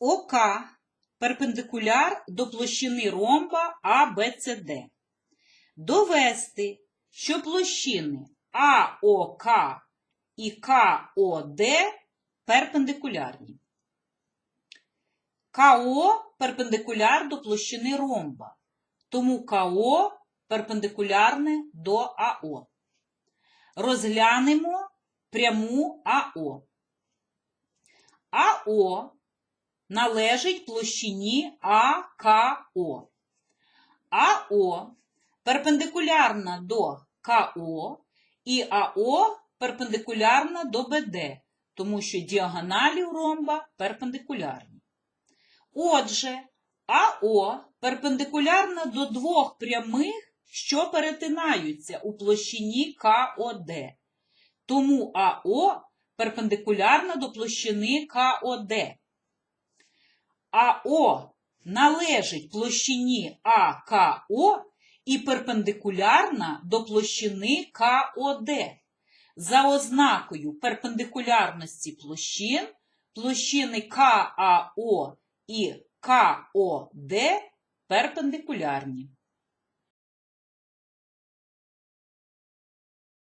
ОК перпендикуляр до площини ромба АБЦД. Довести, що площини АОК і КОД перпендикулярні. КО перпендикуляр до площини ромба, тому КО перпендикулярне до АО. Розглянемо пряму АО. АО належить площині АКО. АО перпендикулярна до КО і АО перпендикулярна до БД, тому що діагоналі у ромба перпендикулярні. Отже, АО перпендикулярна до двох прямих, що перетинаються у площині КОД. Тому АО перпендикулярна до площини КОД. АО належить площині АКО і перпендикулярна до площини КОД. За ознакою перпендикулярності площин, площини КАО і КОД перпендикулярні.